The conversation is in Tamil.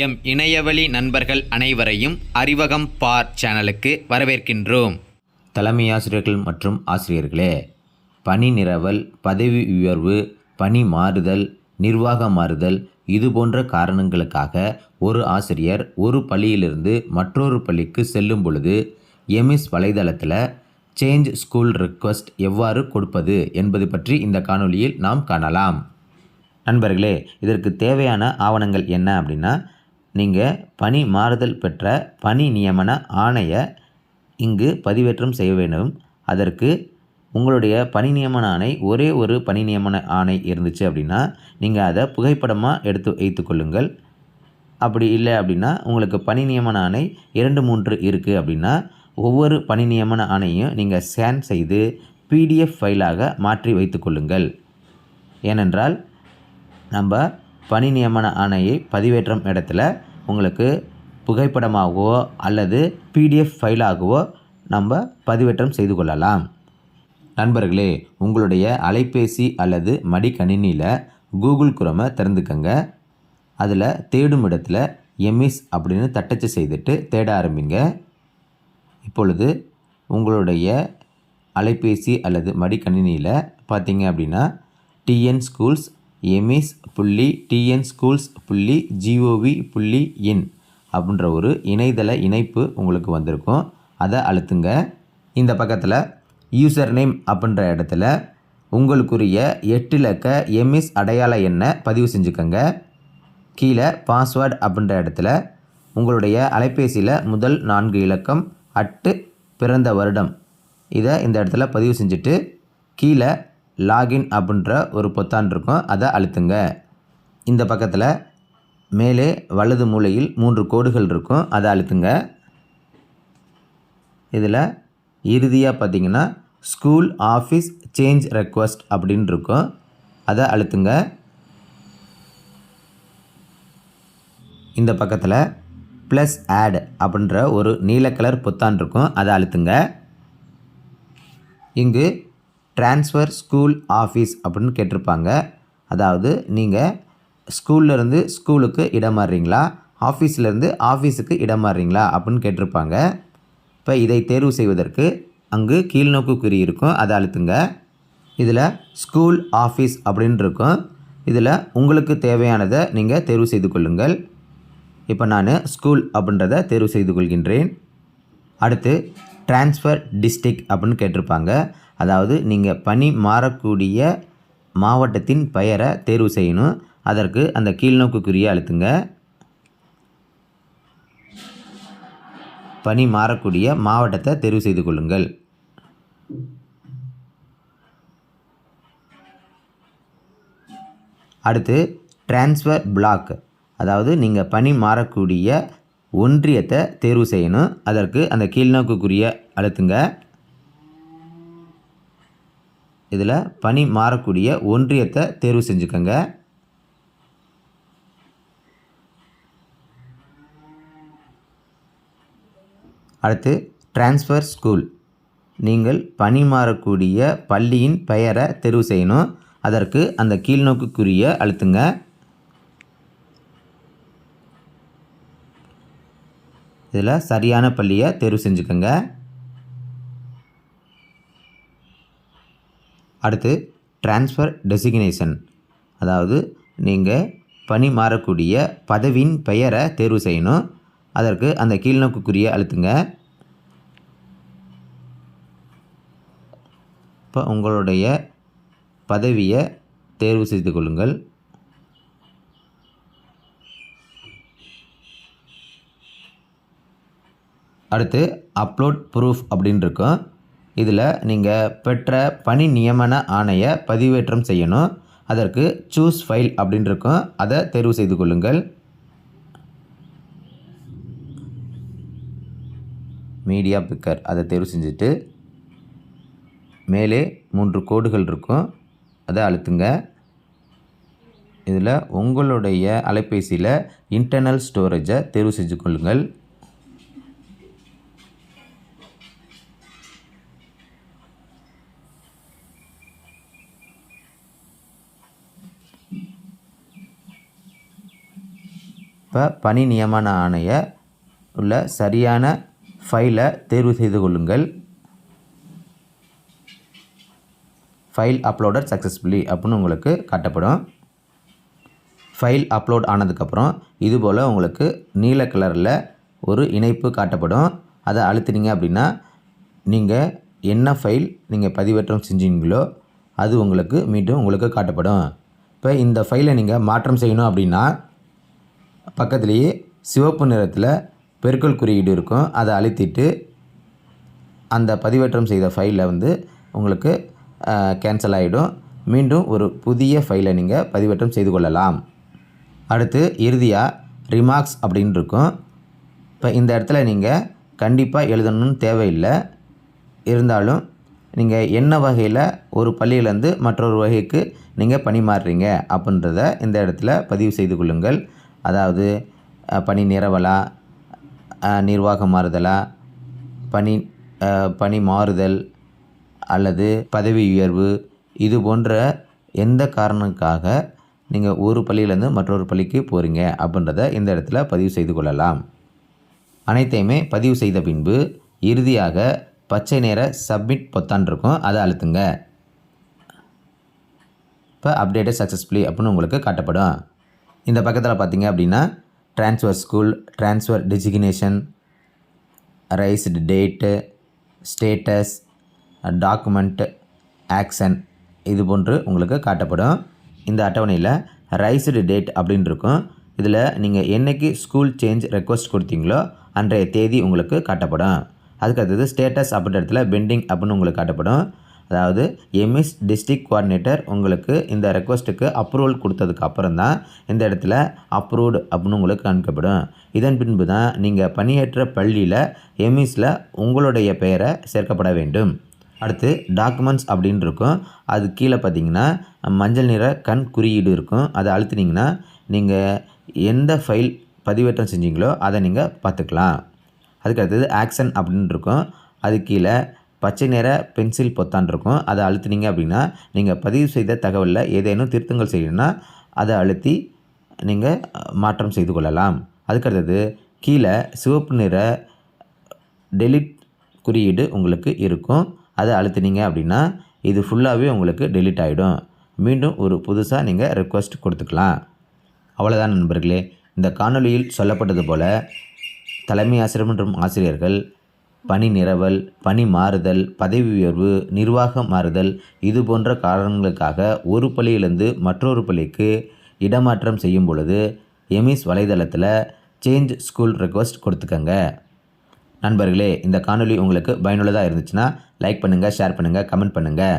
எம் இணையவழி நண்பர்கள் அனைவரையும் அறிவகம் பார் சேனலுக்கு வரவேற்கின்றோம். தலைமை ஆசிரியர்கள் மற்றும் ஆசிரியர்களே பணி நிரவல் பதவி உயர்வு பணி மாறுதல் நிர்வாக மாறுதல் இது போன்ற காரணங்களுக்காக ஒரு ஆசிரியர் ஒரு பள்ளியிலிருந்து மற்றொரு பள்ளிக்கு செல்லும் பொழுது எமிஸ் வலைதளத்தில் சேஞ்ச் ஸ்கூல் ரிக்வெஸ்ட் எவ்வாறு கொடுப்பது என்பது பற்றி இந்த காணொளியில் நாம் காணலாம். நண்பர்களே இதற்கு தேவையான ஆவணங்கள் என்ன அப்படின்னா நீங்கள் பணி மாறுதல் பெற்ற பணி நியமன ஆணையை இங்கு பதிவேற்றம் செய்ய வேண்டும். அதற்கு உங்களுடைய பணி நியமன ஆணை ஒரே ஒரு பணி நியமன ஆணை இருந்துச்சு அப்படின்னா நீங்கள் அதை புகைப்படமாக எடுத்து வைத்துக்கொள்ளுங்கள் அப்படி இல்லை அப்படின்னா உங்களுக்கு பணி நியமன ஆணை இரண்டு மூன்று இருக்குது அப்படின்னா ஒவ்வொரு பணி நியமன ஆணையும் நீங்கள் ஸ்கேன் செய்து பிடிஎஃப் ஃபைலாக மாற்றி வைத்துக்கொள்ளுங்கள் ஏனென்றால் நம்ம பணி நியமன ஆணையை பதிவேற்றம் இடத்துல உங்களுக்கு புகைப்படமாகவோ அல்லது பிடிஎஃப் ஃபைலாகவோ நம்ம பதிவேற்றம் செய்து கொள்ளலாம். நண்பர்களே உங்களுடைய அலைபேசி அல்லது மடிக்கணினியில் கூகுள் குரோமை திறந்துக்கங்க. அதில் தேடும் இடத்துல எம்இஸ் அப்படின்னு தட்டச்சு செய்துட்டு தேட ஆரம்பிங்க. இப்பொழுது உங்களுடைய அலைபேசி அல்லது மடிக்கணினியில் பார்த்தீங்க அப்படின்னா டிஎன் ஸ்கூல்ஸ் எமிஸ் புள்ளி டிஎன் ஸ்கூல்ஸ் புள்ளி ஜிஓவி புள்ளி இன் அப்படின்ற ஒரு இணையதள இணைப்பு உங்களுக்கு வந்திருக்கும். அதை அழுத்துங்க. இந்த பக்கத்தில் யூசர் நேம் அப்படின்ற இடத்துல உங்களுக்குரிய எட்டு இலக்க எம்இஸ் அடையாள எண்ணை பதிவு செஞ்சுக்கோங்க. கீழே பாஸ்வேர்டு அப்படின்ற இடத்துல உங்களுடைய அலைபேசியில் முதல் நான்கு இலக்கம் அட்டு பிறந்த வருடம் இதை இந்த இடத்துல பதிவு செஞ்சுட்டு கீழே லாகின் அப்படின்ற ஒரு பொத்தான் இருக்கும். அதை அழுத்துங்க. இந்த பக்கத்தில் மேலே வலது மூலையில் மூன்று கோடுகள் இருக்கும். அதை அழுத்துங்க. இதில் இறுதியாக பார்த்தீங்கன்னா ஸ்கூல் ஆஃபீஸ் சேஞ்ச் ரெக்வஸ்ட் அப்படின்னு இருக்கும். அதை அழுத்துங்க. இந்த பக்கத்தில் ப்ளஸ் ஆட் அப்படின்ற ஒரு நீல கலர் பொத்தான் இருக்கும். அதை அழுத்துங்க. இங்கு ட்ரான்ஸ்ஃபர் ஸ்கூல் ஆஃபீஸ் அப்படின்னு கேட்டிருப்பாங்க. அதாவது நீங்கள் ஸ்கூல்லேருந்து ஸ்கூலுக்கு இடம் மாறுறீங்களா ஆஃபீஸ்லேருந்து ஆஃபீஸுக்கு இடம் மாறுறீங்களா அப்படின்னு கேட்டிருப்பாங்க. இப்போ இதை தேர்வு செய்வதற்கு அங்கு கீழ்நோக்கு குறி இருக்கும். அதை அழுத்துங்க. இதில் ஸ்கூல் ஆஃபீஸ் அப்படின்னு இருக்கும். இதில் உங்களுக்கு தேவையானதை நீங்கள் தேர்வு செய்து கொள்ளுங்கள். இப்போ நான் ஸ்கூல் அப்படின்றத தேர்வு செய்து கொள்கின்றேன். அடுத்து ட்ரான்ஸ்ஃபர் டிஸ்ட்ரிக் அப்படின்னு கேட்டிருப்பாங்க. அதாவது நீங்கள் பணி மாறக்கூடிய மாவட்டத்தின் பெயரை தேர்வு செய்யணும். அதற்கு அந்த கீழ்நோக்குக்குரிய அழுத்துங்க. பணி மாறக்கூடிய மாவட்டத்தை தேர்வு செய்து கொள்ளுங்கள். அடுத்து ட்ரான்ஸ்ஃபர் பிளாக் அதாவது நீங்கள் பணி மாறக்கூடிய ஒன்றியத்தை தேர்வு செய்யணும். அதற்கு அந்த கீழ்நோக்குக்குரிய அழுத்துங்க. இதில் பணி மாறக்கூடிய ஒன்றியத்தை தேர்வு செஞ்சுக்கோங்க. அடுத்து ட்ரான்ஸ்ஃபர் ஸ்கூல் நீங்கள் பணி மாறக்கூடிய பள்ளியின் பெயரை தேர்வு செய்யணும். அதற்கு அந்த கீழ்நோக்குக்குரிய அழுத்துங்க. இதில் சரியான பள்ளியை தேர்வு செஞ்சுக்கோங்க. அடுத்து ட்ரான்ஸ்ஃபர் டெசிக்னேஷன் அதாவது நீங்கள் பணி மாறக்கூடிய பதவியின் பெயரை தேர்வு செய்யணும். அதற்கு அந்த கீழ்நோக்குக்குரிய அழுத்துங்க. இப்போ உங்களுடைய பதவியை தேர்வு செய்து கொள்ளுங்கள். அடுத்து அப்லோட் ப்ரூஃப் அப்படின்னு இருக்கும். இதில் நீங்கள் பெற்ற பணி நியமன ஆணையை பதிவேற்றம் செய்யணும். அதற்கு சூஸ் ஃபைல் அப்படின்னு இருக்கும் அதை தேர்வு செய்து கொள்ளுங்கள். மீடியா பிக்கர் அதை தேர்வு செஞ்சுட்டு மேலே மூன்று கோடுகள் இருக்கும். அதை அழுத்துங்க. இதில் உங்களுடைய அலைபேசியில் இன்டர்னல் ஸ்டோரேஜை தேர்வு செஞ்சு கொள்ளுங்கள். இப்போ பணி நியமன ஆணைய உள்ள சரியான ஃபைலை தேர்வு செய்து கொள்ளுங்கள். ஃபைல் அப்லோடட் சக்ஸஸ்ஃபுல்லி அப்படின்னு உங்களுக்கு காட்டப்படும். ஃபைல் அப்லோட் ஆனதுக்கப்புறம் இதுபோல் உங்களுக்கு நீல கலரில் ஒரு இணைப்பு காட்டப்படும். அதை அழுத்தினீங்க அப்படின்னா நீங்கள் என்ன ஃபைல் நீங்கள் பதிவேற்றம் செஞ்சீங்களோ அது உங்களுக்கு மீண்டும் உங்களுக்கு காட்டப்படும். இப்போ இந்த ஃபைலை நீங்கள் மாற்றம் செய்யணும் அப்படின்னா பக்கத்துலேயே சிவப்பு நிறத்தில் பெருக்கல் குறியீடு இருக்கும். அதை அழுத்திட்டு அந்த பதிவேற்றம் செய்த ஃபைலில் வந்து உங்களுக்கு கேன்சல் ஆகிடும் மீண்டும் ஒரு புதிய ஃபைலை நீங்கள் பதிவேற்றம் செய்து கொள்ளலாம். அடுத்து இறுதியாக ரிமார்க்ஸ் அப்படின்னு இருக்கும். இப்போ இந்த இடத்துல நீங்கள் கண்டிப்பாக எழுதணும்னு தேவையில்லை. இருந்தாலும் நீங்கள் என்ன வகையில் ஒரு பள்ளியிலேருந்து மற்றொரு வகைக்கு நீங்கள் பணி மாறுறீங்க அப்படின்றத இந்த இடத்துல பதிவு செய்து கொள்ளுங்கள். அதாவது பணி நிரவலா நிர்வாக மாறுதலா பணி பணி மாறுதல் அல்லது பதவி உயர்வு இது போன்ற எந்த காரணக்காக நீங்கள் ஒரு பள்ளியிலேருந்து மற்றொரு பள்ளிக்கு போகிறீங்க அப்படின்றத இந்த இடத்துல பதிவு செய்து கொள்ளலாம். அனைத்தையுமே பதிவு செய்த பின்பு இறுதியாக பச்சை நேர சப்மிட் பொத்தான் இருக்கும். அதை அழுத்துங்க. இப்போ அப்டேட்டட் சக்ஸஸ்ஃபுல்லி அப்படின்னு உங்களுக்கு காட்டப்படும். இந்த பக்கத்தில் பார்த்திங்க அப்படின்னா transfer school transfer designation raised date status document action இது போன்று உங்களுக்கு காட்டப்படும். இந்த அட்டவணையில் ரைஸ்டு டேட் அப்படின்னு இருக்கும். இதில் நீங்கள் என்னைக்கு ஸ்கூல் சேஞ்ச் ரெக்வஸ்ட் கொடுத்தீங்களோ அன்றைய தேதி உங்களுக்கு காட்டப்படும். அதுக்கு அடுத்தது ஸ்டேட்டஸ் அப்படின்ற இடத்துல பெண்டிங் அப்படின்னு உங்களுக்கு காட்டப்படும். அதாவது எம்எஸ் டிஸ்ட்ரிக்ட் கோஆர்டினேட்டர் உங்களுக்கு இந்த ரெக்வஸ்ட்டுக்கு அப்ரூவல் கொடுத்ததுக்கு அப்புறம் தான் இந்த இடத்துல அப்ரூவ்டு அப்படின்னு உங்களுக்கு காண்பிக்கப்படும். இதன் பின்பு தான் நீங்கள் பணியேற்ற பள்ளியில் எம்இஸில் உங்களுடைய பெயரை சேர்க்கப்பட வேண்டும். அடுத்து டாக்குமெண்ட்ஸ் அப்படின்னு இருக்கும். அது கீழே பார்த்தீங்கன்னா மஞ்சள் நிற கண் குறியீடு இருக்கும். அதை அழுத்தினீங்கன்னா நீங்கள் எந்த ஃபைல் பதிவேற்றம் செஞ்சீங்களோ அதை நீங்கள் பார்த்துக்கலாம். அதுக்கு அடுத்தது ஆக்ஷன் அப்படின்னு இருக்கும். அது கீழே பச்சை நிற பென்சில் பொத்தான் இருக்கும். அதை அழுத்தினீங்க அப்படின்னா நீங்கள் பதிவு செய்த தகவலில் ஏதேனும் திருத்தங்கள் செய்யணும்னா அதை அழுத்தி நீங்கள் மாற்றம் செய்து கொள்ளலாம். அதுக்கு அடுத்தது கீழே சிவப்பு நிற டெலிட் குறியீடு உங்களுக்கு இருக்கும். அதை அழுத்தினீங்க அப்படின்னா இது ஃபுல்லாகவே உங்களுக்கு டெலிட் ஆகிடும் மீண்டும் ஒரு புதுசாக நீங்கள் ரெக்வஸ்ட் கொடுத்துக்கலாம். அவ்வளோதான் நண்பர்களே. இந்த காணொலியில் சொல்லப்பட்டது போல தலைமை ஆசிரியர் மற்றும் ஆசிரியர்கள் பணி நிரவல் பணி மாறுதல் பதவி உயர்வு நிர்வாக மாறுதல் இது போன்ற காரணங்களுக்காக ஒரு பள்ளியிலிருந்து மற்றொரு பள்ளிக்கு இடமாற்றம் செய்யும் பொழுது எமிஸ் வலைதளத்தில் சேஞ்ச் ஸ்கூல் ரெக்வஸ்ட் கொடுத்துக்கங்க. நண்பர்களே இந்த காணொளி உங்களுக்கு பயனுள்ளதாக இருந்துச்சுன்னா லைக் பண்ணுங்கள் ஷேர் பண்ணுங்கள் கமெண்ட் பண்ணுங்கள்